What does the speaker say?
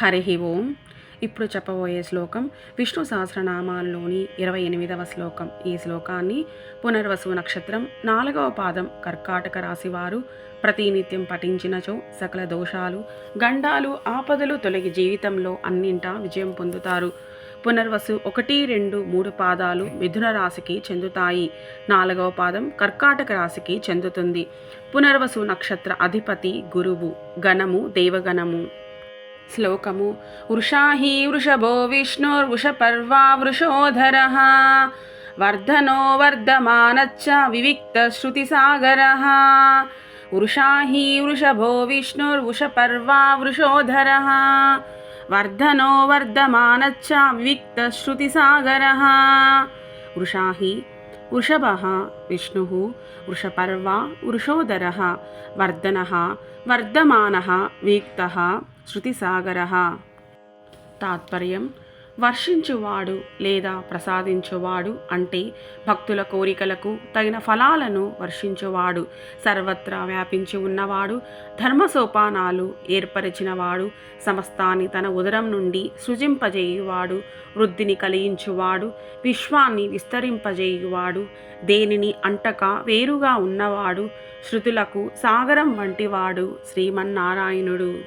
హరి ఓం. ఇప్పుడు చెప్పబోయే శ్లోకం విష్ణు సహస్రనామాల్లోని ఇరవై ఎనిమిదవ శ్లోకం. ఈ శ్లోకాన్ని పునర్వసు నక్షత్రం నాలుగవ పాదం కర్కాటక రాశివారు ప్రతినిత్యం పఠించినచో సకల దోషాలు గండాలు ఆపదలు తొలగి జీవితంలో అన్నింటా విజయం పొందుతారు. పునర్వసు ఒకటి రెండు మూడు పాదాలు మిథున రాశికి చెందుతాయి. నాలుగవ పాదం కర్కాటక రాశికి చెందుతుంది. పునర్వసు నక్షత్ర అధిపతి గురువు గణము దేవగణము. శ్లోకము వృషాహి వృషభో విష్ణుర్వృషపర్వా వృషోధర వర్ధనో వర్ధమానచ్చ వివిక్తశ్రుతిసాగర వృషాహి వృషభో విష్ణుర్వృషపర్వా వృషోధర వర్ధనో వర్ధమానచ్చ వివిక్తశ్రుతిసాగర వృషాహి వృషభ విష్ణు వృషపర్వ వృషోదర వర్ధన వర్ధమాన వీక్త శృతిసాగర. తాత్పర్యం వర్షించువాడు లేదా ప్రసాదించువాడు అంటే భక్తుల కోరికలకు తగిన ఫలాలను వర్షించువాడు సర్వత్రా వ్యాపించి ఉన్నవాడు ధర్మ సోపానాలు ఏర్పరిచినవాడు సమస్తాన్ని తన ఉదరం నుండి సృజింపజేయువాడు వృద్ధిని కలిగించువాడు విశ్వాన్ని విస్తరింపజేయువాడు దేనిని అంటక వేరుగా ఉన్నవాడు శృతులకు సాగరం వంటివాడు శ్రీమన్నారాయణుడు.